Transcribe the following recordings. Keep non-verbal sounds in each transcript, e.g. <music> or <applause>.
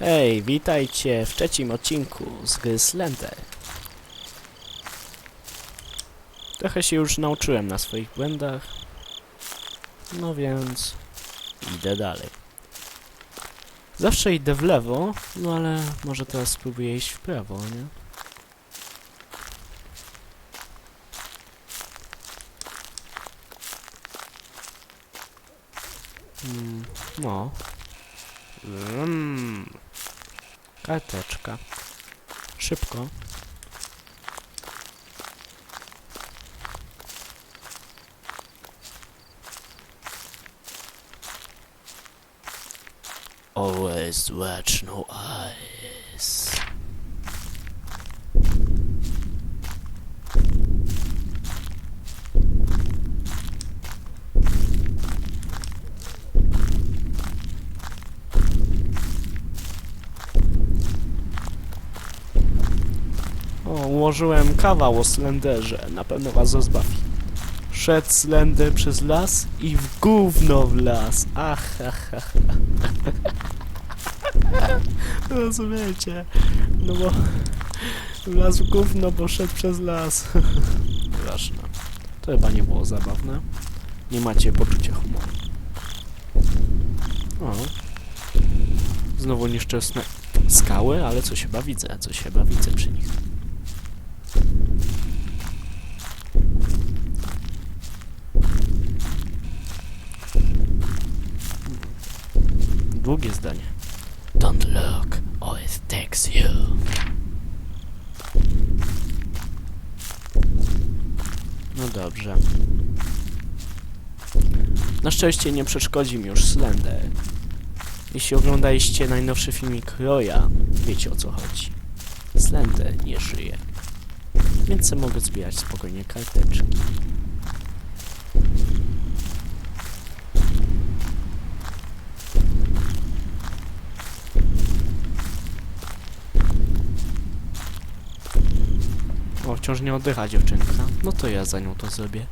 Hej, witajcie w trzecim odcinku z gry Slender. Trochę się już nauczyłem na swoich błędach, no więc idę dalej. Zawsze idę w lewo, no ale może teraz spróbuję iść w prawo, nie? Mm, no. Mm. Karteczka. Szybko. Always watch no eyes. O, ułożyłem kawał o Slenderze. Na pewno was rozbawi. Szedł Slender przez las i w gówno w las. Ach, ach, ach. <laughs> Rozumiecie? No bo w las w gówno, bo szedł przez las. <laughs> Ważne. To chyba nie było zabawne. Nie macie poczucia humoru. O. Znowu nieszczęsne skały, ale coś chyba widzę, coś chyba widzę przy nich. Długie zdanie. Don't look, or it takes you. No dobrze. Na szczęście nie przeszkodzi mi już Slender. Jeśli oglądaliście najnowszy filmik Roya, wiecie o co chodzi. Slender nie żyje. Więc mogę zbierać spokojnie karteczki. Wciąż nie oddycha dziewczynka. No to ja za nią to zrobię.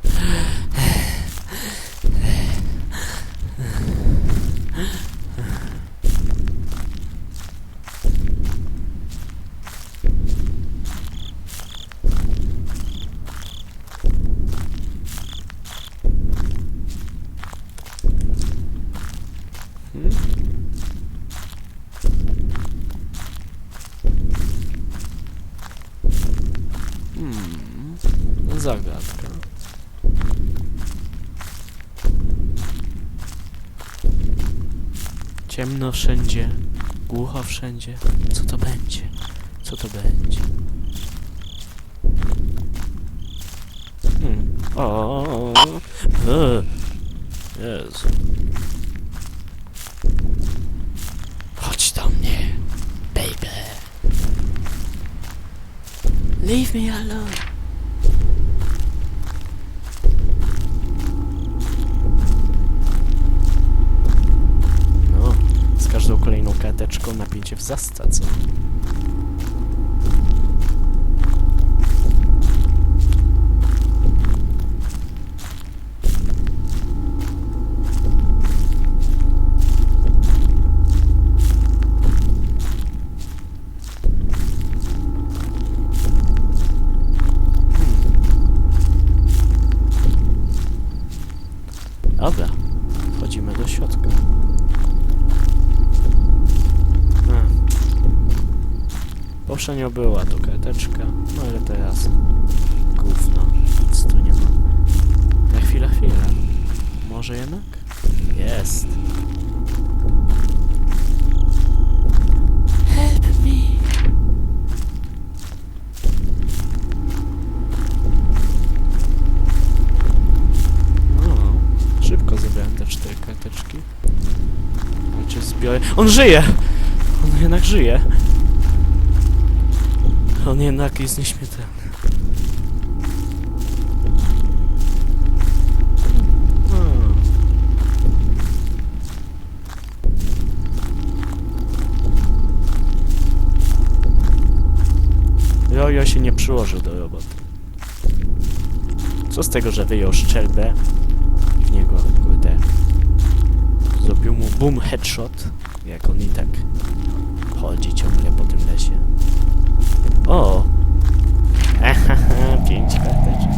Hmm? Hmm. Zagadka. Ciemno wszędzie, głucho wszędzie. Co to będzie? Co to będzie? Hmm. O. E. Jezu. Chodź do mnie, baby. Leave me alone. No, z każdą kolejną napięcie wzrasta, co? Dobra, wchodzimy do środka. A. Poprzednio była tu karteczka, no ale teraz gówno, nic tu nie ma. Na chwilę, chwilę. Może jednak? Jest. Help me. No, szybko zebrałem te cztery karteczki. Ale czy zbiorę... On żyje! On jednak żyje. On jednak jest nieśmiertelny. Hmm. Jojo się nie przyłożył do roboty. Co z tego, że wyjął szczelbę i w niego, kurde, zrobił mu boom headshot, jak on i tak o! Ahaha, <laughs> pięć karteczek.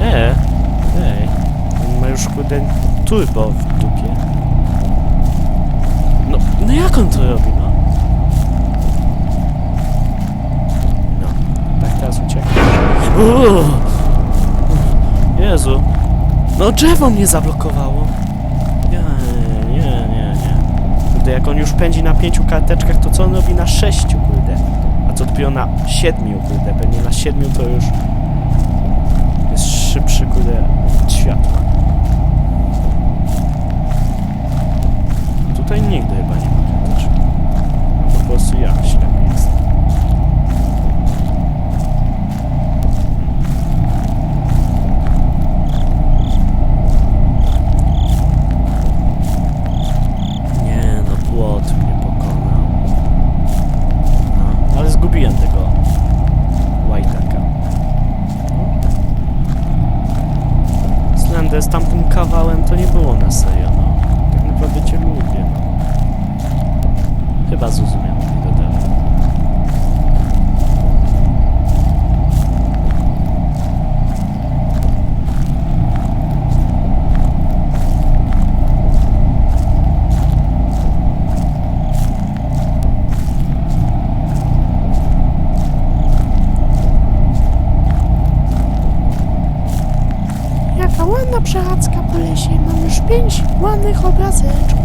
Eee, ej, on ma już kuden turbo Jezu. No drzewo mnie zablokowało. Nie, nie, nie, nie. Kurde, jak on już pędzi na pięciu karteczkach, to co on robi na sześciu, kurde? A co dopiero na siedmiu, kurde? Pewnie na siedmiu to już jest szybszy, kurde, od światła. Tutaj nigdy chyba nie ma karteczek. Po prostu ja ślepy jestem. Nie no, płot mnie pokonał. No, ale zgubiłem tego łajtaka. Slender z tamtym kawałem to nie było na serio, no. Tak naprawdę cię lubię, no. Chyba zrozumiał mi do tego. Przechadzka po lesie. Mam już pięć ładnych obrazeczków.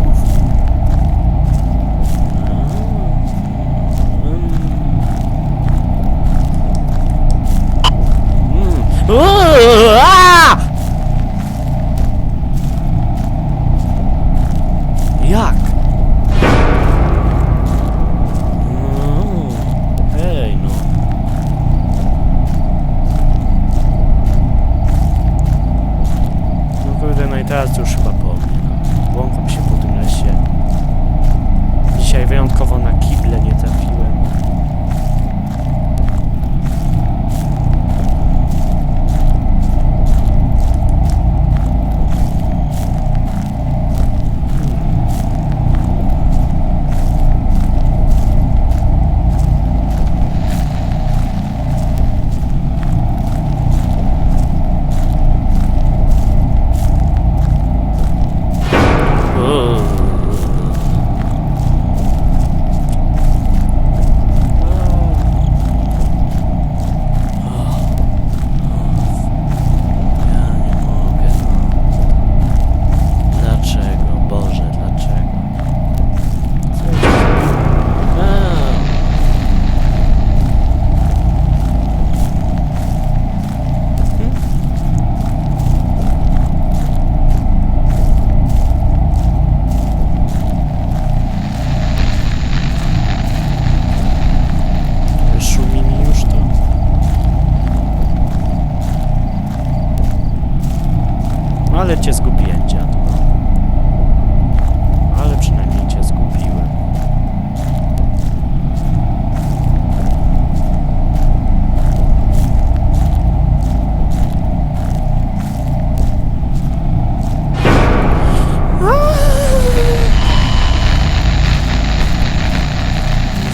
Ale cię zgubiłem, dziadu. Ale przynajmniej cię zgubiłem.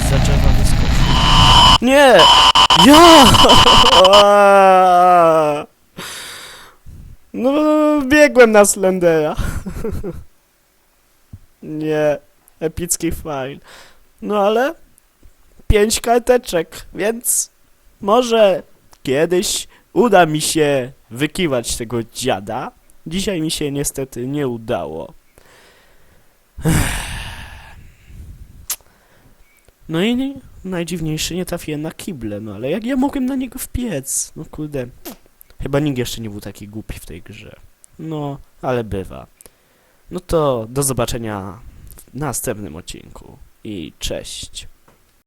Z drzewa wyskoczył. Nie! Ja! <laughs> No, biegłem na Slendera. <laughs> Nie, epicki fail. No ale pięć karteczek, więc może kiedyś uda mi się wykiwać tego dziada. Dzisiaj mi się niestety nie udało. <sighs> No i nie, najdziwniejsze, nie trafiłem na kible, no ale jak ja mogłem na niego wpiec? No kurde, chyba nikt jeszcze nie był taki głupi w tej grze. No, ale bywa. No to do zobaczenia w następnym odcinku i cześć.